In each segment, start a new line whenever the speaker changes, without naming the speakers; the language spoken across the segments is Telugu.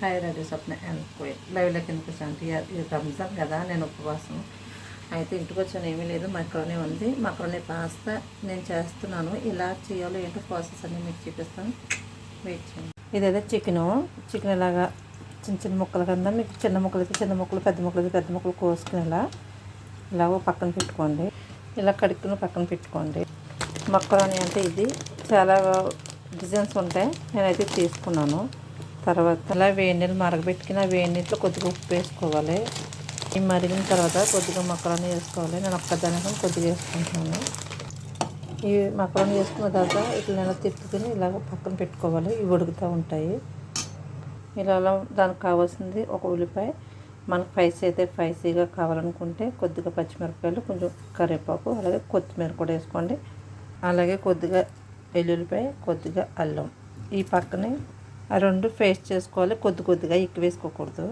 హాయ్ రెడీ స్వప్న అండ్ పోయి లైవ్లో కిందకి వచ్చాను ఇది రంజాన్ కదా నేను ఉపవాసం. అయితే ఇంటికి వచ్చాను ఏమీ లేదు మక్రోనే ఉంది. మక్రోనే పాస్తా నేను చేస్తున్నాను. ఇలా చేయాలో ఏంటో ప్రాసెస్ అన్ని మీకు చూపిస్తాను. వెయిట్ చేయండి. ఇదైతే చికెను. చికెన్ ఇలాగా చిన్న చిన్న ముక్కల కింద మీకు చిన్న ముక్కలు అయితే చిన్న ముక్కలు పెద్ద ముక్కలు అయితే పెద్ద ముక్కలు కోసుకుని ఇలా పక్కన పెట్టుకోండి. ఇలా కడుక్కుని పక్కన పెట్టుకోండి. మక్రోని అంటే ఇది చాలా డిజైన్స్ ఉంటాయి. నేనైతే తీసుకున్నాను. తర్వాత అలా వేడి నీళ్ళు మరగబెట్టుకుని ఆ వేడి నీటిలో కొద్దిగా ఉప్పు వేసుకోవాలి. ఈ మరిగిన తర్వాత కొద్దిగా మక్కరాని వేసుకోవాలి. నేను ఒక్కదానికం కొద్దిగా వేసుకుంటున్నాను. ఈ మక్కరాని వేసుకున్న తర్వాత ఇట్లా నేను తిప్పుకుని ఇలాగ పక్కన పెట్టుకోవాలి. ఇవి ఉడుకుతూ ఉంటాయి. ఇలా అలా దానికి కావాల్సింది ఒక ఉల్లిపాయ. మనకు స్పైసీ అయితే స్పైసీగా కావాలనుకుంటే కొద్దిగా పచ్చిమిరపకాయలు కొంచెం కరివేపాకు అలాగే కొత్తిమీర కూడా వేసుకోండి. అలాగే కొద్దిగా వెల్లుల్లిపాయ కొద్దిగా అల్లం. ఈ పక్కనే ఆ రెండు పేస్ట్ చేసుకోవాలి కొద్ది కొద్దిగా ఎక్కువ వేసుకోకూడదు.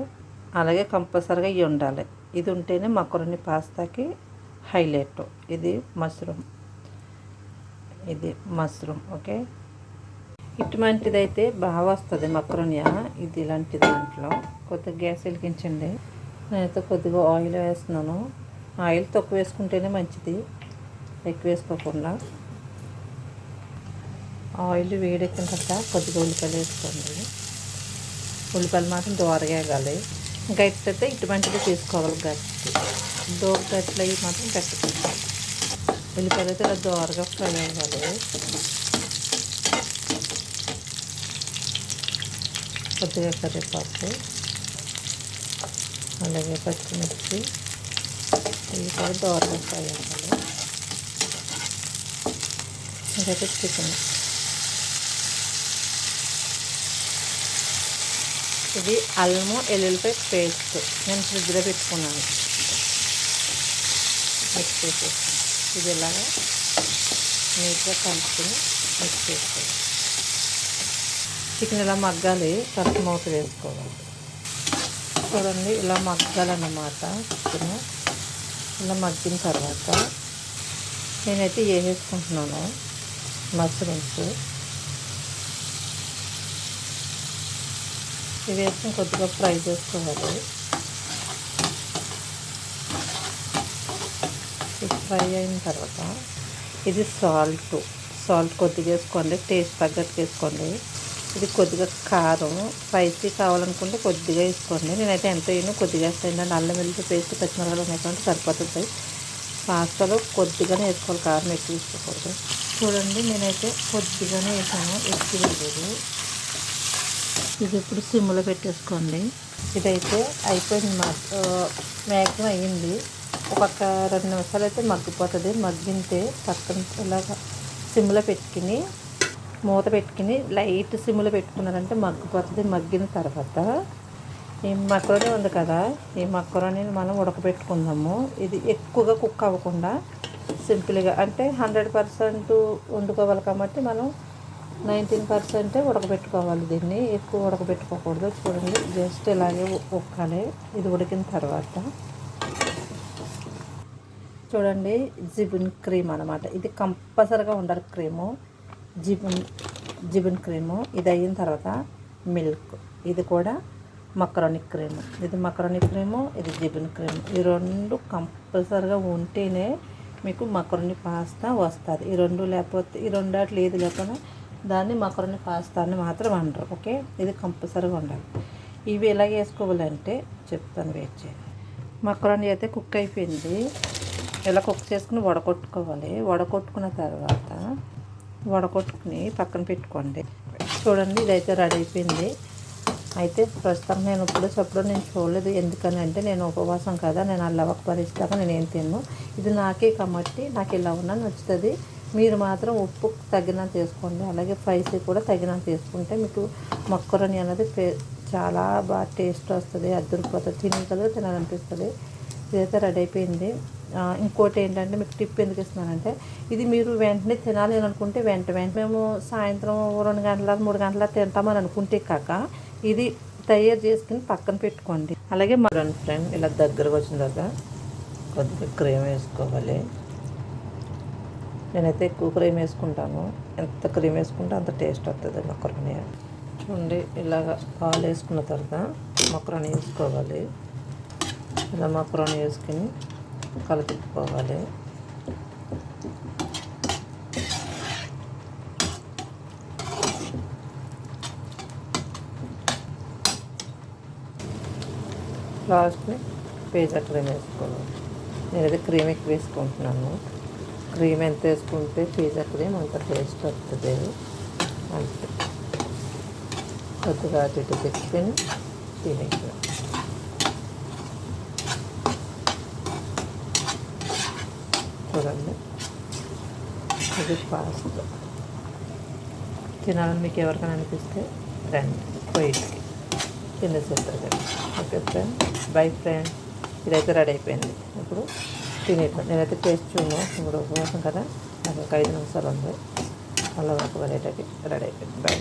అలాగే కంపల్సరీగా ఇవి ఉండాలి. ఇది ఉంటేనే మకరుని పాస్తాకి హైలైట్. ఇది మష్రూమ్. ఇది మష్రూమ్ ఓకే? ఇటువంటిది అయితే బాగా వస్తుంది మక్రోనియా ఇది ఇలాంటి దాంట్లో. కొద్దిగా గ్యాస్ వెలిగించండి. నేనైతే కొద్దిగా ఆయిల్ వేస్తున్నాను. ఆయిల్ తక్కువ వేసుకుంటేనే మంచిది. ఎక్కువ వేసుకోకుండా. ఆయిల్ వేడెక్కిన తర్వాత కొద్దిగా ఉల్లిపాయలు వేసుకోండి. ఉల్లిపాయలు మాత్రం దోరగా వేగాలి గట్టి అయితే ఇటువంటిది తీసుకోవాలి గట్టి. దోర గట్లు అవి మాత్రం పెట్టుకోవాలి ఉల్లిపాయలు అయితే ఇలా దోరగా ఫ్రై అవ్వాలి. కొద్దిగా కరివేపాకు అలాగే పచ్చిమిర్చి ఇవి కూడా దోరగా ఫ్రై అవ్వాలి. ఇంకైతే చికెన్. ఇది అల్లము ఎల్లుల్లిపాయ పేస్ట్. నేను ఫ్రిడ్జ్లో పెట్టుకున్నాను. మిక్స్ చేసేస్తాను. ఇది ఇలాగా నీట్గా కలుపుకొని మిక్స్ చేసుకోవాలి చికెన్ ఇలా మగ్గాలి తర్వాత మూత వేసుకోవాలి. చూడండి ఇలా మగ్గాలన్నమాట చికెన్. ఇలా మగ్గిన తర్వాత నేనైతే వేసేసుకుంటున్నాను మష్రూమ్స్ ఇవి వేసుకుని కొద్దిగా ఫ్రై చేసుకోవాలి. ఇది ఫ్రై అయిన తర్వాత ఇది సాల్ట్. సాల్ట్ కొద్దిగా వేసుకోండి టేస్ట్ తగ్గట్టు వేసుకోండి. ఇది కొద్దిగా కారం స్పైసీ కావాలనుకుంటే కొద్దిగా వేసుకోండి. నేనైతే ఎంత వేయను కొద్దిగా వేస్తాను. అల్లం వెల్లుల్లి పేస్ట్ పచ్చిమిరపకాయలు ఉన్నాయి సరిపోతుంది. పాస్తాలో కొద్దిగానే వేసుకోవాలి కారం ఎక్కువ వేసుకోకూడదు. చూడండి నేనైతే కొద్దిగానే వేసాను ఎక్కువ లేదు ఇది ఇప్పుడు సిమ్లో పెట్టేసుకోండి. ఇదైతే అయిపోయింది మా మ్యాక్సిమం అయ్యింది. ఒక రెండు నిమిషాలు అయితే మగ్గిపోతుంది. మగ్గితే పక్కన ఇలాగ సిమ్లో పెట్టుకుని మూత పెట్టుకుని లైట్ సిమ్లో పెట్టుకున్నారంటే మగ్గిపోతుంది. మగ్గిన తర్వాత ఈ మక్కరోని ఉంది కదా ఈ మక్కరోని మనం ఉడకబెట్టుకుందాము. ఇది ఎక్కువగా కుక్ అవ్వకుండా సింపుల్గా అంటే హండ్రెడ్ పర్సెంట్ వండుకోవాలి కాబట్టి మనం నైన్టీన్ పర్సెంటే ఉడకబెట్టుకోవాలి దీన్ని. ఎక్కువ ఉడకబెట్టుకోకూడదు. చూడండి జస్ట్ ఇలాగే ఉక్కాలి. ఇది ఉడికిన తర్వాత చూడండి జిబిన్ క్రీమ్ అనమాట ఇది కంపల్సరీగా ఉండాలి క్రీము. జిబిన్ జిబిన్ క్రీము. ఇది అయిన తర్వాత మిల్క్. ఇది కూడా మక్రోని క్రీము. ఇది మక్రోని క్రీము ఇది జిబిన్ క్రీమ్. ఈ రెండు కంపల్సరీగా ఉంటేనే మీకు మక్రోని పాస్తా వస్తుంది. ఈ రెండు లేకపోతే ఈ రెండాట్లు ఏది లేకపోతే దాన్ని మకరుని పాస్తా అని మాత్రం అనరు ఓకే? ఇది కంపల్సరీగా ఉండాలి. ఇవి ఎలా వేసుకోవాలంటే చెప్తాను వెయిట్ చేయండి. మకరుని అయితే కుక్ అయిపోయింది. ఇలా కుక్ చేసుకుని వడకొట్టుకోవాలి. వడకొట్టుకున్న తర్వాత వడకొట్టుకుని పక్కన పెట్టుకోండి. చూడండి ఇదైతే రెడీ అయిపోయింది. అయితే ప్రస్తుతం నేను ఇప్పుడు చెప్పడం నేను చూడలేదు. ఎందుకని అంటే నేను ఉపవాసం కదా నేను అల్లవకు పరిస్థితి నేను ఏం తిన్ను. ఇది నాకే కాబట్టి నాకు ఇలా ఉన్నా నచ్చుతుంది. మీరు మాత్రం ఉప్పు తగినంత వేసుకోండి. అలాగే స్పైసీ కూడా తగినంత వేసుకుంటే మీకు మక్కరని అనేది చాలా బాగా టేస్ట్ వస్తుంది అద్దరిపోతుంది. తిని తినాలనిపిస్తుంది. ఇదైతే రెడీ అయిపోయింది. ఇంకోటి ఏంటంటే మీకు టిప్ ఎందుకు ఇస్తున్నానంటే ఇది మీరు వెంటనే తినాలి అని అనుకుంటే వెంట వెంటనే మేము సాయంత్రం రెండు గంటల మూడు గంటల తింటామని అనుకుంటే కాక ఇది తయారు చేసుకుని పక్కన పెట్టుకోండి. అలాగే మరొక ఫ్రెండ్ ఇలా దగ్గరకు వచ్చిన తర్వాత కొద్దిగా క్రీమ్ వేసుకోవాలి. నేనైతే ఎక్కువ క్రీమ్ వేసుకుంటాను. ఎంత క్రీమ్ వేసుకుంటే అంత టేస్ట్ వస్తుంది మక్రోని చూడండి ఇలాగ పాలు వేసుకున్న తర్వాత మొక్కరని వేసుకోవాలి. ఇలా మొక్కరని వేసుకుని కలిపిపోవాలి లాస్ట్ని పేజా క్రీమ్ వేసుకోవాలి. నేనైతే క్రీమ్ ఎక్కువ వేసుకుంటున్నాను. క్రీమ్ ఎంత వేసుకుంటే పిజ్జా క్రీమ్ అంత టేస్ట్ వస్తుంది. అంతే. కొద్దిగా అటు ఇటు పెట్టుకొని తినేసి చూడండి. ఇది పాస్తా తినాలని మీకు ఎవరికైనా అనిపిస్తే రండి పోయిట్కి తినేసేస్తారు కదా ఓకే ఫ్రెండ్ బై ఫ్రెండ్ ఇదైతే రెడీ అయిపోయింది. ఇప్పుడు తినేటం నేనైతే టేస్ట్ చూను ఇప్పుడు ఉపవాసం కదా నాకు ఒక ఐదు నిమిషాలు ఉంది మళ్ళీ ఒక వెరైటీకి రెడీ అయిపోయింది బై